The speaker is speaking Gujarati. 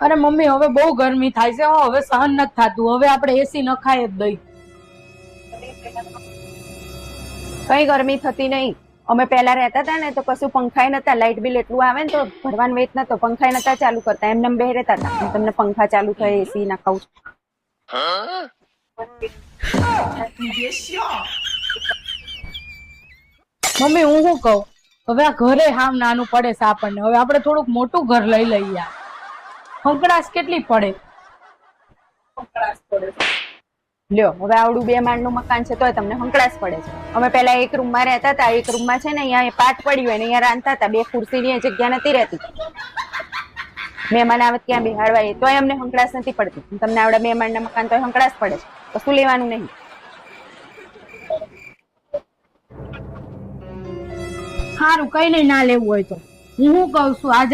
અરે મમ્મી હવે બહુ ગરમી થાય છે. હવે સહન નથી થતું. હવે આપણે એસી નખાય જ દઈ કઈ ગરમી થતી નહીં. અમે પહેલા રહેતા હતા ને તો કશું પંખાય નતા લાઇટ બિલ એટલું આવે ને તો ભરવાનું વેત નતો પંખાય નતા ચાલુ કરતા. એમને એમ બે રહેતા હતા તમને પંખા ચાલુ થાય એસી નાખાવું મમ્મી હું શું કહું? હવે આ ઘરે હામ નાનું પડે છે આપણને. હવે આપણે થોડુંક મોટું ઘર લઈ લઈએ. આ. હંકડાશ કેટલી પડે? લ્યો હવે આવડું બે માળનું મકાન છે તોય તમને હંકડાશ પડે છે. અમે પહેલા એક રૂમમાં રહેતા હતા એક રૂમમાં છે ને અહીંયા પાટ પડ્યું હોય ને અહીંયા રાંધતા હતા બે ખુરશીની જગ્યા નથી રહેતી. મહેમાન આવે ત્યાં બિહાડવા બેહાડવા એ તોય અમને હંકડાશ નથી પડતી. તમને આવડા બે માળના મકાન તોય હંકડાશ પડે છે. કશું લેવાનું નહીં. સારું કઈ નહીં ના લેવું હોય તો. હું શું કહું છું? આજે